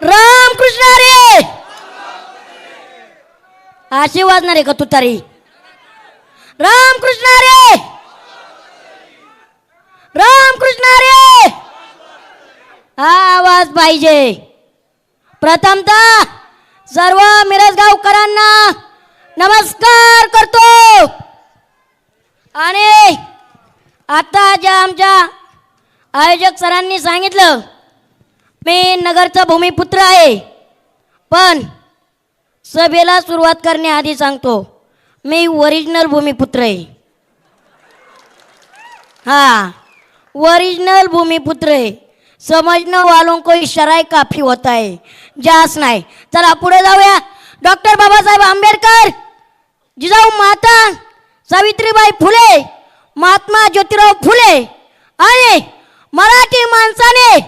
राम कृष्ण रे अशी वाजणार आहे का तू तरी? राम कृष्ण रे राम कृष्ण रे हा आवाज पाहिजे. प्रथमत सर्व मिरजगावकरांना नमस्कार करतो. आणि आता ज्या आमच्या आयोजक सरांनी सांगितलं मी नगरचा भूमिपुत्र आहे. पण सभेला सुरुवात करण्याआधी सांगतो मी ओरिजिनल भूमिपुत्र आहे. हा ओरिजिनल भूमिपुत्र आहे. समजणं वालों को शराय काफी होता है जास नाही. चला पुढे जाऊया. डॉक्टर बाबासाहेब आंबेडकर जिजाऊ माता सावित्रीबाई फुले महात्मा ज्योतिराव फुले आणि मराठी माणसाने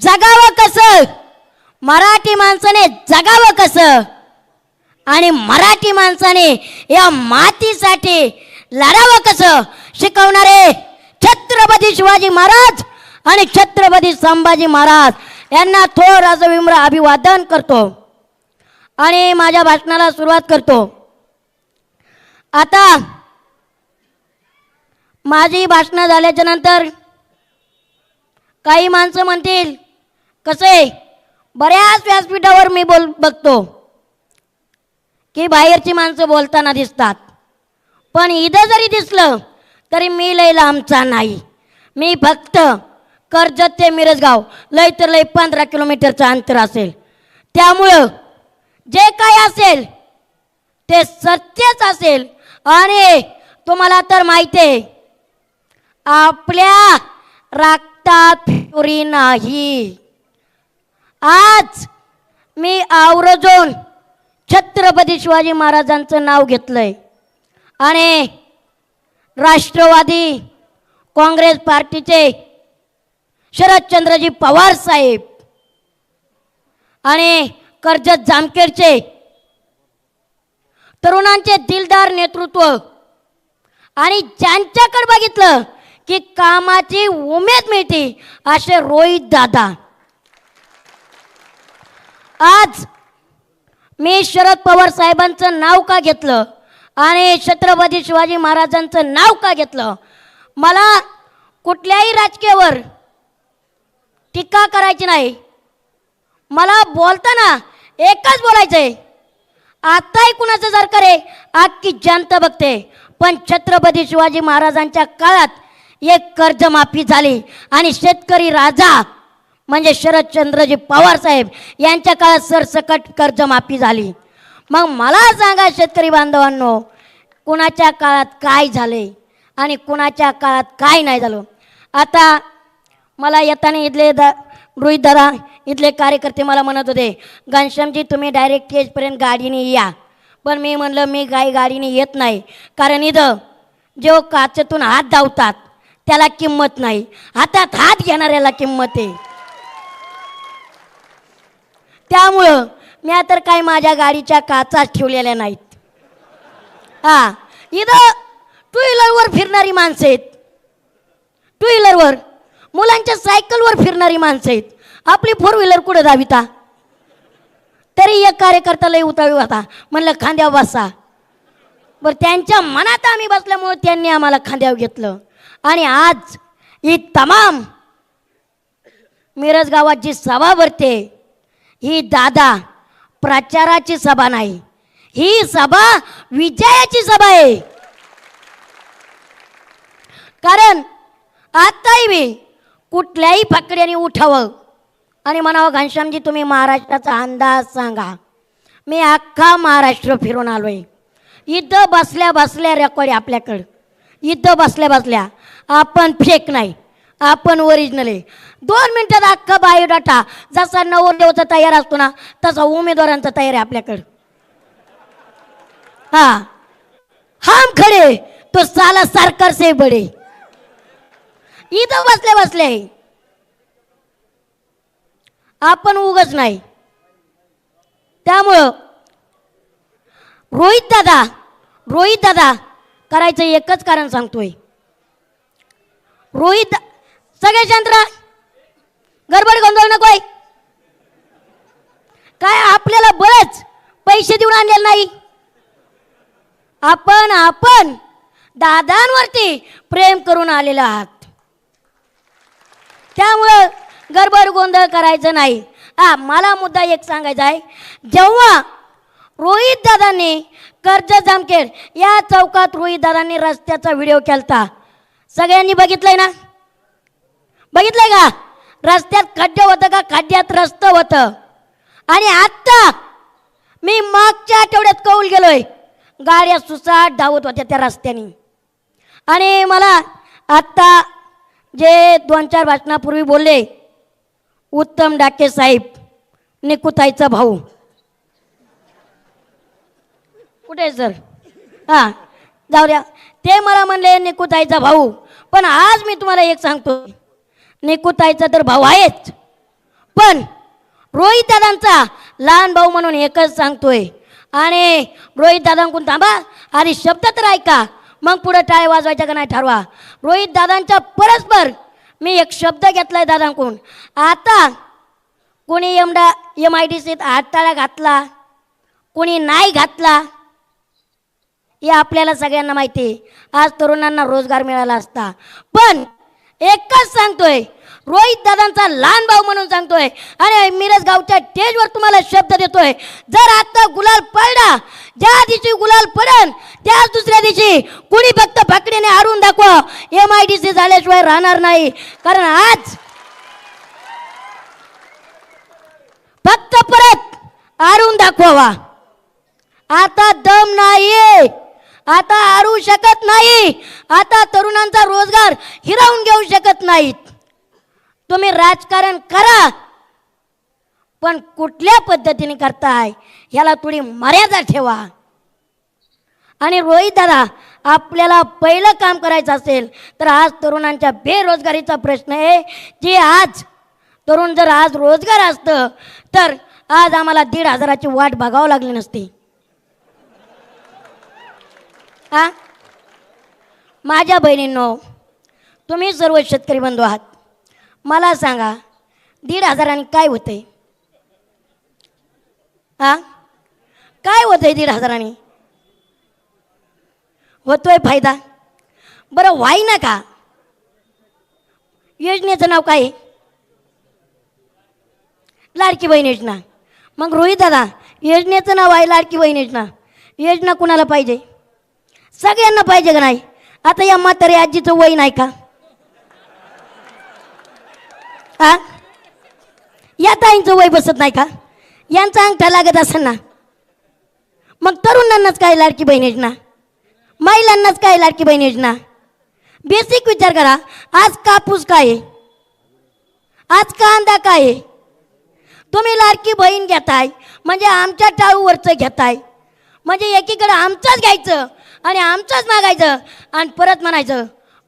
जगावं कसं? मराठी माणसाने जगावं कसं? आणि मराठी माणसाने या मातीसाठी लढावं कसं? शिकवणारे छत्रपती शिवाजी महाराज आणि छत्रपती संभाजी महाराज यांना थोर असं विम्र अभिवादन करतो. आणि माझ्या भाषणाला सुरुवात करतो. आता माझी भाषणं झाल्याच्यानंतर काही माणसं म्हणतील कसे? बऱ्याच व्यासपीठावर मी बोल बघतो की बाहेरची माणसं बोलताना दिसतात. पण इथं जरी दिसलं तरी मी लय लांबचा नाही. मी फक्त कर्जत ते मिरजगाव लय तर लय पंधरा किलोमीटरचं अंतर असेल. त्यामुळं जे काय असेल ते सत्यच असेल. आणि तुम्हाला तर माहिती आहे आपल्या राखतात फिरी नाही. आज मी आवरजून छत्रपती शिवाजी महाराजांचं नाव घेतलंय. आणि राष्ट्रवादी काँग्रेस पार्टीचे शरदचंद्रजी पवार साहेब आणि कर्जत जामखेडचे तरुणांचे दिलदार नेतृत्व. आणि ज्यांच्याकडे बघितलं की कामाची उमेद मिळते असे रोहित दादा. आज मी शरद पवार साहेबांचं नाव का घेतलं? आणि छत्रपती शिवाजी महाराजांचं नाव का घेतलं? मला कुठल्याही राजकीयवर टीका करायची नाही. मला बोलताना एकच बोलायचं आहे आताही कुणाचं सरकार आहे? अख्खी जनता बघते. पण छत्रपती शिवाजी महाराजांच्या काळात एक कर्जमाफी झाली आणि शेतकरी राजा म्हणजे शरदचंद्रजी पवार साहेब यांच्या काळात सरसकट कर्जमाफी झाली. मग मला सांगा शेतकरी बांधवांनो कुणाच्या काळात काय झाले आणि कुणाच्या काळात काय नाही झालं? आता मला येताना इथले द गृहित धरा इथले कार्यकर्ते मला म्हणत होते घनश्यामजी तुम्ही डायरेक्ट केजपर्यंत गाडीने या. पण मी म्हणलं मी काही गाडीने येत नाही. कारण इथं जो काचेतून हात धावतात त्याला किंमत नाही. हातात हात घेणाऱ्याला किंमत आहे. त्यामुळं म्या तर काही माझ्या गाडीच्या काचाच ठेवलेल्या नाहीत. हा इथं टू व्हीलरवर फिरणारी माणसं आहेत. टू व्हीलरवर मुलांच्या सायकलवर फिरणारी माणसं आहेत. आपली फोर व्हीलर कुठं धाविता? तरी एक कार्यकर्ता लय उतावी होता म्हणलं खांद्यावर बसा. बरं त्यांच्या मनात आम्ही बसल्यामुळं त्यांनी आम्हाला खांद्यावर घेतलं. आणि आज ही तमाम मिरज गावात जी सभा भरते ही दादा प्रचाराची सभा नाही. ही सभा विजयाची सभा आहे. कारण आताही मी कुठल्याही फकड्याने उठावं आणि म्हणावं घनश्यामजी तुम्ही महाराष्ट्राचा अंदाज सांगा. मी अख्खा महाराष्ट्र फिरून आलो आहे इथं बसल्या बसल्या रेकॉर्ड आपल्याकडं. इथं बसल्या बसल्या आपण फेक नाही. आपण ओरिजिनल आहे. दोन मिनटात अख्खा बायोडाटा जसा नवरदेवचा तयार असतो ना तसा उमेदवारांचा तयार आहे आपल्याकडं. हा. हम खडे तो साला सरकार से बडे. इथं बसले बसले. आपण उगच नाही. त्यामुळं रोहित दादा रोहित दादा करायचं एकच कारण सांगतोय. रोहित दा- सगळे शांत राहा गडबड गोंधळ नकोय. काय आपल्याला बरंच पैसे देऊन आणलेले नाही. आपण आपण दादांवरती प्रेम करून आलेलो आहात. त्यामुळं गडबड गोंधळ करायचं नाही. हा मला मुद्दा एक सांगायचा आहे. जेव्हा रोहित दादांनी कर्ज जामखेड या चौकात रोहित दादांनी रस्त्याचा व्हिडिओ केलता. सगळ्यांनी बघितलंय ना? बघितलंय का? रस्त्यात खड्डे होतं का? खड्ड्यात रस्तं होतं. आणि आत्ता मी मागच्या आठवड्यात कौल गेलोय. गाड्या सुसाट धावत होत्या त्या रस्त्याने. आणि मला आत्ता जे दोन चार भाषणापूर्वी बोलले उत्तम डाके साहेब निकुताईचा भाऊ. कुठे आहे सर? हां जाऊ द्या. ते मला म्हणले निकुताईचा भाऊ. पण आज मी तुम्हाला एक सांगतो. निकुताईचा तर भाऊ आहेच. पण रोहित दादांचा लहान भाऊ म्हणून एकच सांगतोय. आणि रोहित दादांकडून थांबा आणि शब्द तर ऐका मग पुढे टाळे वाजवायचा का नाही ठरवा. रोहित दादांच्या परस्पर मी एक शब्द घेतलाय दादांकडून. आता कोणी एमडा एम आय डी सीत हाताळा घातला कोणी नाही घातला हे आपल्याला सगळ्यांना माहिती आहे. आज तरुणांना रोजगार मिळाला असता. पण एकच सांगतोय रोहित दादांचा लहान भाऊ म्हणून सांगतोय आणि मिरज गावच्या स्टेजवर तुम्हाला शब्द देतोय. जर आता गुलाल पडला ज्या दिवशी गुलाल पडन त्याच दुसऱ्या दिवशी कुणी फक्त फकडीने हारून दाखवा. एम आय डी सी झाल्याशिवाय राहणार नाही. कारण आज फक्त परत हारून दाखवावा. आता दम नाही आता हारू शकत नाही. आता तरुणांचा रोजगार हिरावून घेऊ शकत नाहीत. तुम्ही राजकारण करा. पण कुठल्या पद्धतीने करताय याला थोडी मर्यादा ठेवा. आणि रोहित दादा आपल्याला पहिलं काम करायचं असेल तर आज तरुणांच्या बेरोजगारीचा प्रश्न आहे. जे आज तरुण जर आज रोजगार असतं तर आज आम्हाला दीड हजाराची वाट बघावं लागली नसती. आ माझ्या बहिणींनो तुम्ही सर्व शेतकरी बंधू आहात. मला सांगा दीड हजारांनी काय होते आ काय होतंय दीड हजारांनी? होतोय फायदा? बरं व्हाय ना का योजनेचं नाव काय? आहे? लाडकी बहीण योजना. मग रोहित दादा योजनेचं नाव आहे लाडकी बहीण योजना. योजना कुणाला पाहिजे? सगळ्यांना पाहिजे का नाही? आता या म्हातारी आजीचं वय नाही का? आ? या ताईंचं वय बसत नाही का? यांचा अंगठा लागत असेल ना? मग तरुणांनाच काय लाडकी बहीण योजना? महिलांनाच काय लाडकी बहीण योजना? बेसिक विचार करा आज कापूस काय आहे? आज कांदा काय आहे? तुम्ही लाडकी बहीण घेताय म्हणजे आमच्या टाळूवरचं घेताय म्हणजे एकीकडे आमचंच घ्यायचं. आणि आमचंच मागायचं. आणि परत म्हणायचं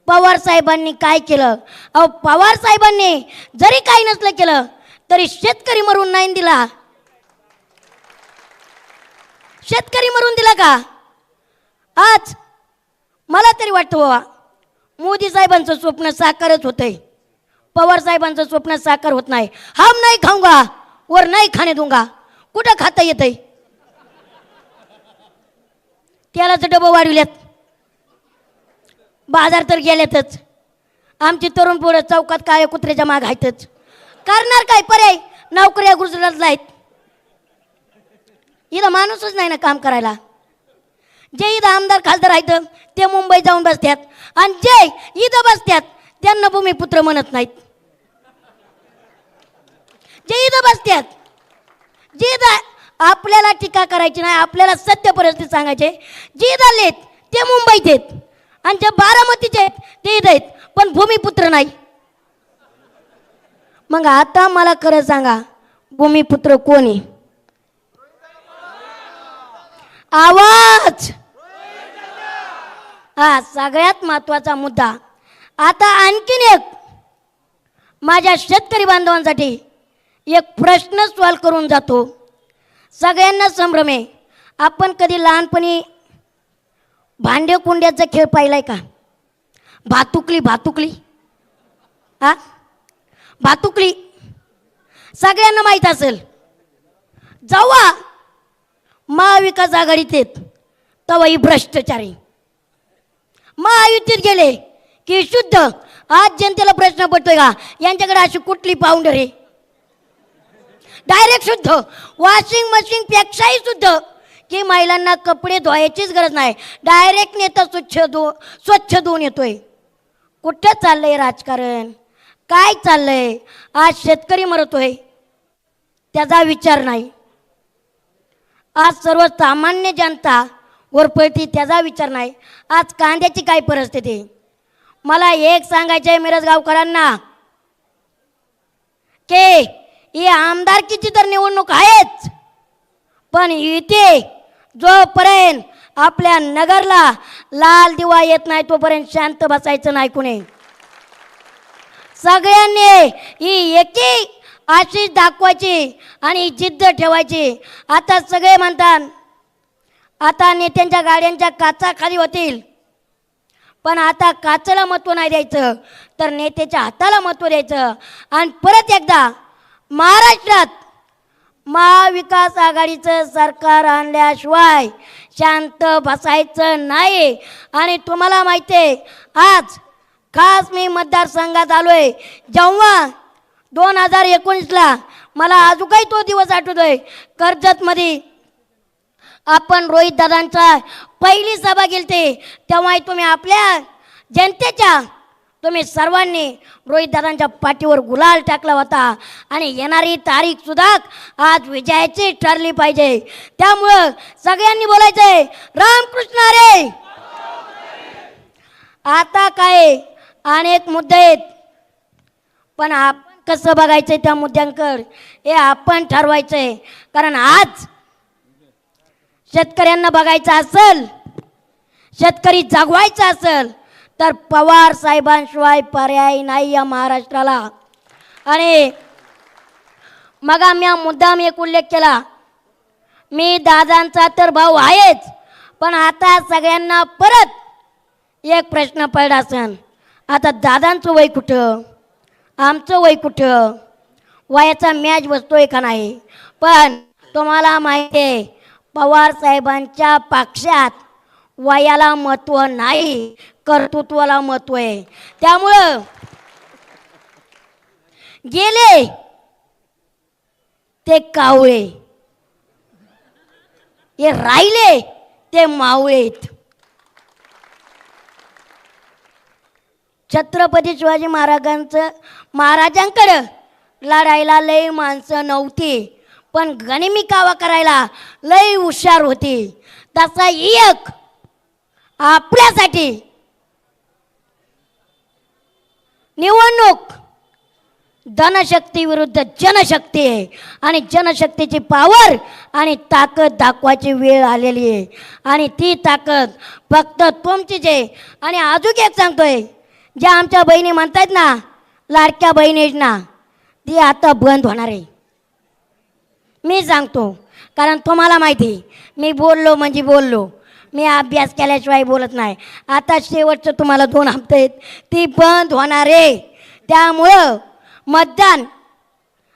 पवार साहेबांनी काय केलं? अहो पवार साहेबांनी जरी काही नसलं केलं तरी शेतकरी मरून नाही दिला. शेतकरी मरून दिला का? आज मला तरी वाटतं बाबा मोदी साहेबांचं स्वप्न साकारच होतंय. पवार साहेबांचं स्वप्न साकार होत नाही. हम नाही खाऊंगा वर नाही खाणे दूंगा कुठं खाता येतंय? तेलाचं डबं वाढविल्यात बाजार तर गेल्यातच आमची तरुण पोरं चौकात काळ्या कुत्र्याच्या माग आहेतच करणार काय पर्याय? नोकऱ्या गुजरातला आहेत इथं माणूसच नाही ना काम करायला. जे इथं आमदार खासदार आहेत ते मुंबई जाऊन बसतात आणि जे इथं बसतात त्यांना भूमिपुत्र म्हणत नाहीत. जे इथं बसतात जे इथं आपल्याला टीका करायची नाही आपल्याला सत्य परिस्थिती सांगायचे जे झालेत ते मुंबईत आहेत. आणि जे बारामतीचे आहेत ते इथं आहेत. पण भूमिपुत्र नाही. मग आता मला खरं सांगा भूमिपुत्र कोण आहे? आवाज! हा सगळ्यात महत्त्वाचा मुद्दा. आता आणखीन एक माझ्या शेतकरी बांधवांसाठी एक प्रश्न सॉल्व करून जातो. सगळ्यांनाच संभ्रम आहे. आपण कधी लहानपणी भांडे कुंड्याचा खेळ पाहिलाय का? भातुकली भातुकली. हा? भातुकली. सगळ्यांना माहीत असेल. जेव्हा महाविकास आघाडीत येत तेव्हा ही भ्रष्टाचारी. महायुतीत गेले की शुद्ध. आज जनतेला प्रश्न पडतोय का? यांच्याकडे अशी कुठली पाहुंडर आहे? डायरेक्ट शुद्ध. वॉशिंग मशीन पेक्षाही शुद्ध. की महिलांना कपडे धुवायचीच गरज नाही. डायरेक्ट नेता स्वच्छ धु स्वच्छ धुवून येतोय. कुठं चाललंय राजकारण? काय चाललंय? आज शेतकरी मरतोय. त्याचा विचार नाही. आज सर्वसामान्य जनता वरपळती त्याचा विचार नाही. आज कांद्याची काय परिस्थिती? मला एक सांगायचं आहे मिरज गावकरांना के ही आमदारकीची तर निवडणूक आहेच. पण इथे जोपर्यंत आपल्या नगरला लाल दिवा येत नाही तोपर्यंत शांत बसायचं नाही कुणी. सगळ्यांनी ही एकी आशिष दाखवायची आणि जिद्द ठेवायची. आता सगळे म्हणतात आता नेत्यांच्या गाड्यांच्या काचा खाली होतील. पण आता काचेला महत्त्व नाही द्यायचं तर नेत्याच्या हाताला महत्त्व द्यायचं. आणि परत एकदा महाराष्ट्रात महाविकास आघाडीचं सरकार आणल्याशिवाय शांत बसायचं नाही. आणि तुम्हाला माहिती आहे आज खास मी मतदारसंघात आलो आहे जेव्हा दोन हजार एकोणीसला मला अजूनही तो दिवस आठवतोय. कर्जतमध्ये आपण रोहित दादांचा पहिली सभा गेलते तेव्हाही तुम्ही आपल्या जनतेच्या तुम्ही सर्वांनी रोहितदादांच्या पाठीवर गुलाल टाकला होता. आणि येणारी तारीख सुद्धा आज विजयाची ठरली पाहिजे. त्यामुळं सगळ्यांनी बोलायचंय रामकृष्ण रे आता काय? अनेक मुद्दे आहेत. पण आपण कसं बघायचंय त्या मुद्द्यांकडे? हे आपण ठरवायचंय. कारण आज शेतकऱ्यांना बघायचं असेल शेतकरी जागवायचा असेल तर पवार साहेबांशिवाय पर्याय नाही या महाराष्ट्राला. आणि मग आम्ही मुद्दाम एक उल्लेख केला. मी दादांचा तर भाऊ आहेच पण आता सगळ्यांना परत एक प्रश्न पडला सण. आता दादांचं वय कुठं? आमचं वय कुठं? वयाचा मॅच बसतोय का नाही? पण तुम्हाला माहिती आहे पवार साहेबांच्या पक्षात वयाला महत्त्व नाही. कर्तृत्वाला महत्त्व आहे. त्यामुळं गेले ते कावळे. हे राहिले ते मावळेत छत्रपती शिवाजी महाराजांचं महाराजांकडं लढायला लय माणसं नव्हती पण गनिमी कावा करायला लय हुशार होती. तसा एक आपल्यासाठी निवडणूक. धनशक्ती विरुद्ध जनशक्ती आहे. आणि जनशक्तीची पावर आणि ताकद दाखवायची वेळ आलेली आहे. आणि ती ताकद फक्त तुमचीच आहे. आणि अजून एक सांगतोय. ज्या आमच्या बहिणी म्हणतायत ना लाडक्या बहिणी ना ती आता बंद होणार आहे. मी सांगतो. कारण तुम्हाला माहिती मी बोललो म्हणजे बोललो. मी अभ्यास केल्याशिवाय बोलत नाही. आता शेवटचं तुम्हाला दोन हप्ते आहेत. ती बंद होणार आहे. त्यामुळं मतदान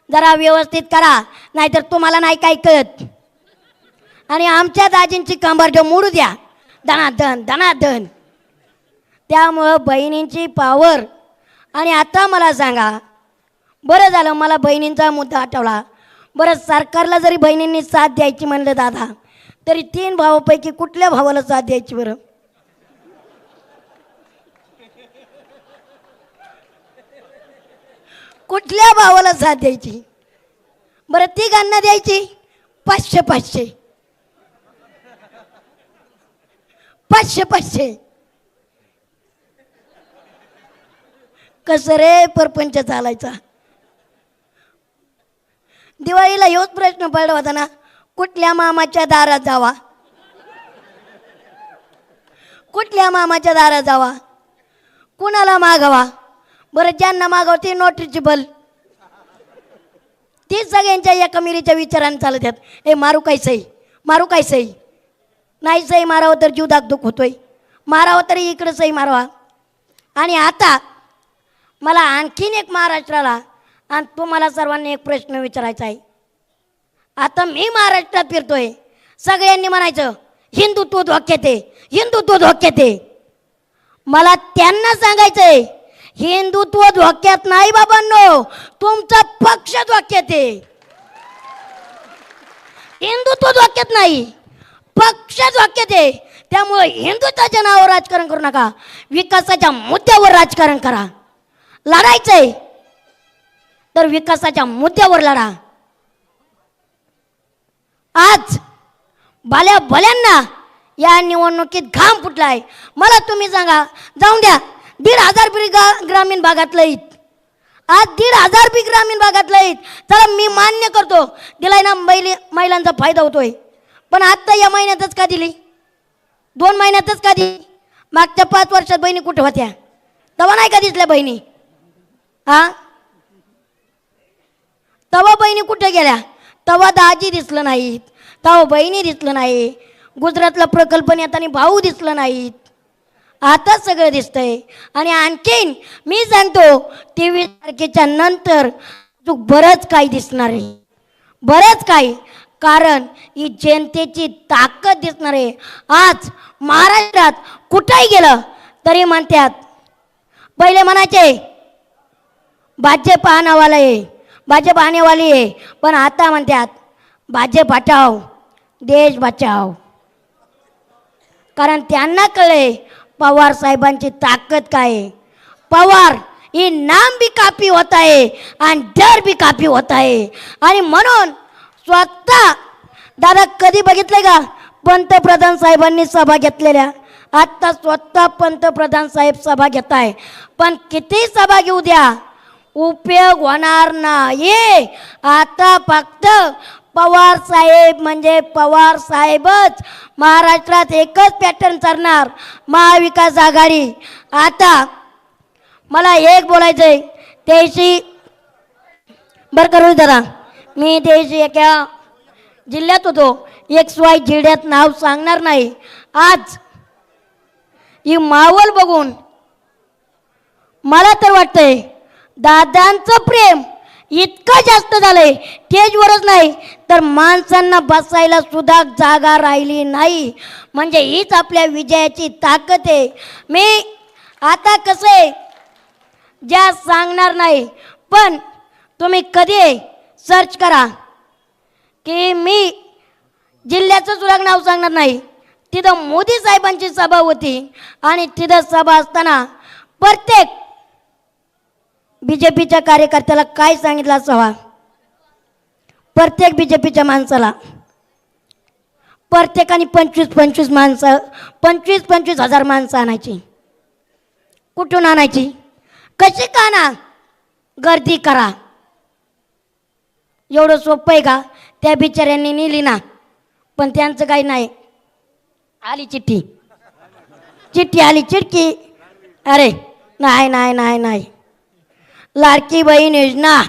जरा व्यवस्थित करा नाहीतर तुम्हाला नाही काय कळत. आणि आमच्या दाजींची कंबर मोडू द्या. दणादन दणादन त्यामुळं बहिणींची पावर आणि आता मला सांगा बरं झालं मला बहिणींचा मुद्दा आठवला. बरं सरकारला जरी बहिणींनी साथ द्यायची म्हणलं दादा तरी तीन भावापैकी कुठल्या भावाला साथ द्यायची बरं? कुठल्या भावाला साथ द्यायची? बरं तिघांना द्यायची? पाचशे पाचशे. पाचशे पाचशे. कसं रे परपंच चालायचा? दिवाळीला योच प्रश्न पडला होता ना? कुठल्या मामाच्या दारात जावा? कुठल्या मामाच्या दारात जावा? कुणाला मागावा? बरं ज्यांना मागावं ते नोटिसेबल ते सगळ्यांच्या या कमिरीच्या विचाराने चालत आहेत. ए मारू काय सई? मारू काय सई? नाही सई मारावं तर जीव दागदुख होतोय. मारावं तरी इकडं सई मारावा. आणि आता मला आणखीन एक महाराष्ट्राला आणि तुम्हाला सर्वांनी एक प्रश्न विचारायचा आहे. आता मी महाराष्ट्रात फिरतोय. सगळ्यांनी म्हणायचं हिंदुत्व धोक्यात आहे. हिंदुत्व धोक्यात आहे. मला त्यांना सांगायचंय हिंदुत्व धोक्यात नाही बाबांनो. तुमचा पक्ष धोक्यात आहे. हिंदुत्व धोक्यात नाही. पक्ष धोक्यात आहे. त्यामुळे हिंदुत्वाच्या नावावर राजकारण करू नका. विकासाच्या मुद्द्यावर राजकारण करा. लढायचंय. तर विकासाच्या मुद्द्यावर लढा. आज भल्या भल्यांना या निवडणुकीत घाम फुटला आहे मला तुम्ही सांगा जाऊन द्या. दीड हजार बी गा- ग्रामीण भागातलं ईद आज दीड हजार बी ग्रामीण भागातलं ईद चला मी मान्य करतो दिलाय ना महिला महिलांचा फायदा होतोय. पण आत्ता या महिन्यातच का दिली? दोन महिन्यातच का दिली? मागच्या पाच वर्षात बहिणी कुठे होत्या? तवा नाही का दिसल्या बहिणी? हा? तवा बहिणी कुठे गेल्या? तवा दाजी दिसलं नाहीत तवा बहिणी दिसलं नाही गुजरातला प्रकल्प नेतानी भाऊ दिसलं नाहीत. आता सगळं दिसतंय. आणि आणखीन मी सांगतो तेवीस तारखेच्या नंतर तू बरंच काही दिसणार आहे. बरंच काही. कारण ही जनतेची ताकद दिसणार आहे. आज महाराष्ट्रात कुठंही गेलं तरी म्हणतात पहिले म्हणायचे भाजप नावाला आहे भाजप आणेवाली आहे. पण आता म्हणतात भाजप हटाव देश बचाव कारण त्यांना कळले पवार साहेबांची ताकद काय आहे. पवार ही नाम बी कापी होत आहे आणि डर बी कापी होत आहे. आणि म्हणून स्वतः दादा कधी बघितले का? पंतप्रधान साहेबांनी सभा घेतलेल्या. आत्ता स्वतः पंतप्रधान साहेब सभा घेत आहे पण किती सभा घेऊ द्या? उपयोग होणार नाही. आता फक्त पवार साहेब म्हणजे पवार साहेबच. महाराष्ट्रात एकच पॅटर्न चालणार महाविकास आघाडी. आता मला एक बोलायचं आहे त्याशी बरं करू जरा मी त्याशी एका जिल्ह्यात होतो. एक्स वाय जिल्ह्यात नाव सांगणार नाही. आज ही मावल बघून मला तर वाटतंय दादांचं प्रेम इतकं जास्त झालंय स्टेजवरच नाही. तर माणसांना बसायला सुद्धा जागा राहिली नाही. म्हणजे हीच आपल्या विजयाची ताकद आहे. मी आता कसं आहे ज्या सांगणार नाही पण तुम्ही कधी सर्च करा. की मी जिल्ह्याचं सुद्धा नाव सांगणार नाही. तिथं मोदी साहेबांची सभा होती आणि तिथं सभा असताना प्रत्येक बी जे पीच्या कार्यकर्त्याला काय सांगितलं असावा प्रत्येक बी जे पीच्या माणसाला. प्रत्येकाने पंचवीस पंचवीस माणसं पंचवीस पंचवीस हजार माणसं आणायची. कुठून आणायची? कशी का ना गर्दी करा. एवढं सोपं आहे का? त्या बिचाऱ्यांनी नेली ना पण त्यांचं काही नाही. आली चिठ्ठी. चिठ्ठी आली चिडकी. अरे नाही नाही नाही नाही. लाडकी बहीण योजना.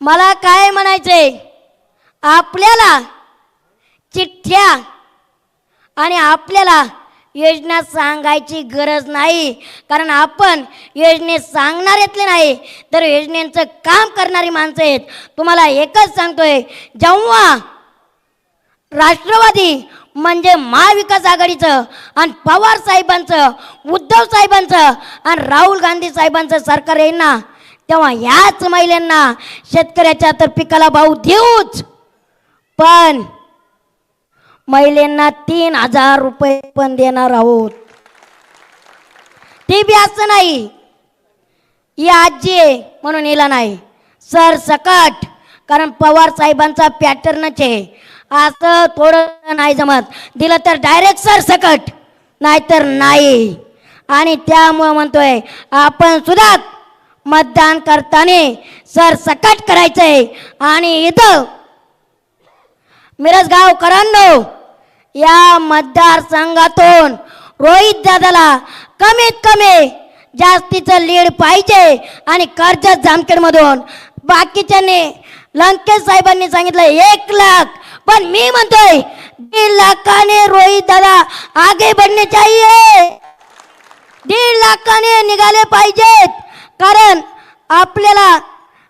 मला काय म्हणायचंय? आपल्याला चिठ्ठ्या आणि आपल्याला योजना सांगायची गरज नाही. कारण आपण योजने सांगणाऱ्यातले नाही तर योजनेचं काम करणारी माणसं आहेत. तुम्हाला एकच सांगतोय जेव्हा राष्ट्रवादी म्हणजे महाविकास आघाडीचं आणि पवार साहेबांचं उद्धव साहेबांचं आणि राहुल गांधी साहेबांचं सरकार येईल ना तेव्हा याच महिलांना शेतकऱ्याच्या तर पिकाला भाऊ देऊच. पण महिलांना तीन हजार रुपये पण देणार आहोत. ते बी असं नाही. ही आजी आहे म्हणून हिला नाही. सर सकट कारण पवार साहेबांचा पॅटर्नच आहे. असं थोडं नाही जमत. दिलं तर डायरेक्ट सर सकट नाहीतर नाही. आणि त्यामुळं म्हणतोय आपण सुद्धा मतदान करताना सर सकट करायचंय. आणि इथं मिरजगावकरांनो या मतदारसंघातून रोहित दादाला कमीत कमी जास्तीचं लीड पाहिजे आणि कर्जत जामखेडमधून. बाकीच्यांनी लंकेश साहेबांनी सांगितलं एक लाख पण मी म्हणतोय दीड लाखाने रोहित दादा आगे बढ़ने चाहिए. दीड लाखाने निघाले पाहिजेत कारण आपल्याला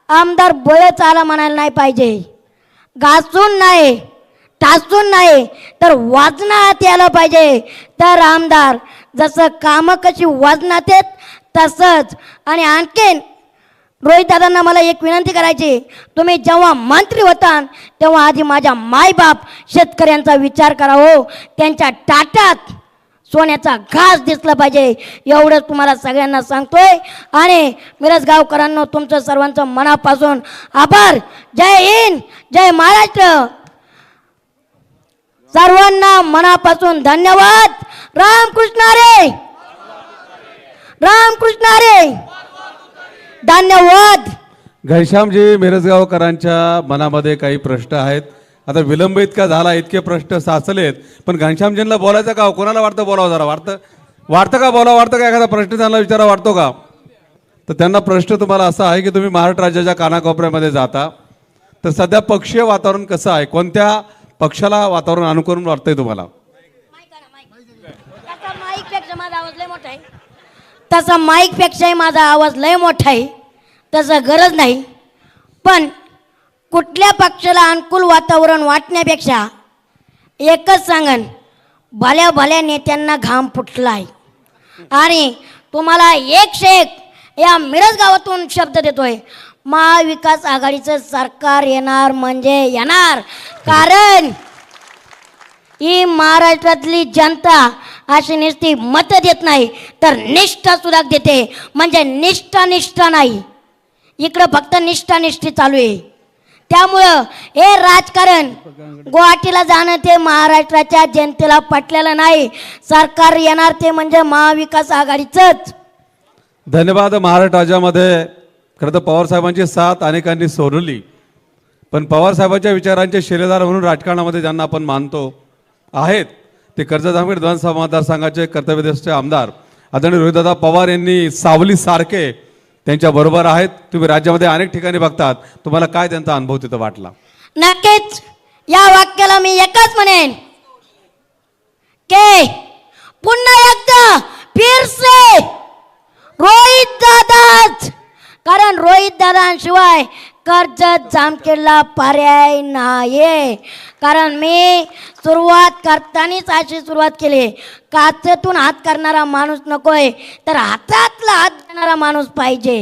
आमदार बळच आला म्हणायला नाही पाहिजे. घासून नाही टाचून नाही तर वाजनात यायला पाहिजे. तर आमदार जसं कामं कशी वाजनात येत तसंच आणि आणखीन रोहित दादांना मला एक विनंती करायची. तुम्ही जेव्हा मंत्री होता तेव्हा आधी माझ्या मायबाप शेतकऱ्यांचा विचार करा हो. त्यांच्या टाटात सोन्याचा घास दिसला पाहिजे. एवढंच तुम्हाला सगळ्यांना सांगतोय. आणि मिरज गावकरांनो तुमचं सर्वांचं मनापासून आभार. जय हिंद जय महाराष्ट्र. सर्वांना मनापासून धन्यवाद. रामकृष्ण रे रामकृष्ण रे धन्यवाद. घनश्यामजी मिरजगावकरांच्या मनामध्ये काही प्रश्न आहेत. आता विलंब इतका झाला इतके प्रश्न साचलेत. पण घनश्यामजींना बोलायचं का हो? कोणाला वाटतं बोलावं जरा? वाटतं? वाटतं का बोलावं? वाटतं का एखादा प्रश्न त्यांना विचारा? वाटतो का? तर त्यांना प्रश्न तुम्हाला असा आहे की तुम्ही महाराष्ट्र राज्याच्या कानाकोपऱ्यामध्ये जाता. तर सध्या पक्षीय वातावरण कसं आहे? कोणत्या पक्षाला वातावरण अनुकूल वाटतंय तुम्हाला तसा माईकपेक्षा माझा आवाज लय मोठा आहे तसा माईकपेक्षाही माझा आवाज लय मोठा आहे. तसं गरज नाही. पण कुठल्या पक्षाला अनुकूल वातावरण वाटण्यापेक्षा एकच सांगन भल्या भल्या नेत्यांना घाम फुटला आहे आणि तुम्हाला एकशे एक या मिरज गावातून शब्द देतोय महाविकास आघाडीचं सरकार येणार म्हणजे येणार. कारण ही महाराष्ट्रातली जनता अशी निष्ठी मत देत नाही तर निष्ठा सुद्धा देते. म्हणजे निष्ठा निष्ठा नाही. इकडं फक्त निष्ठा निष्ठी चालू आहे. त्यामुळं हे राजकारण गुवाहाटीला जाणं ते महाराष्ट्राच्या जनतेला पटलेलं नाही. सरकार येणार ते म्हणजे महाविकास आघाडीचंच. धन्यवाद महाराष्ट्र राज्यामध्ये. खरं तर पवारसाहेबांची साथ अनेकांनी सोडली. पण पवारसाहेबांच्या विचारांचे शिलेदार म्हणून राजकारणामध्ये ज्यांना आपण मानतो आहेत ते कर्जत जामखेड विधानसभा मतदारसंघाचे कर्तव्यदृष्ट आमदार आदरणीय रोहितदादा पवार यांनी सावली सारखे त्यांच्या बरोबर आहेत. तुम्ही राज्यामध्ये अनेक ठिकाणी बघतात. तुम्हाला काय त्यांचा अनुभव तिथं वाटला? नक्कीच. या वाक्याला मी एकच म्हणेन. के पुन्हा एकदा फिरसे. रोहित दादाच. कारण रोहित दादांशिवाय कर्जत जामखेडला पर्याय नाही कारण मी सुरुवात करतानाच अशी सुरुवात केली. काचेतून हात करणारा माणूस नकोय तर हातातला हात देणारा माणूस पाहिजे.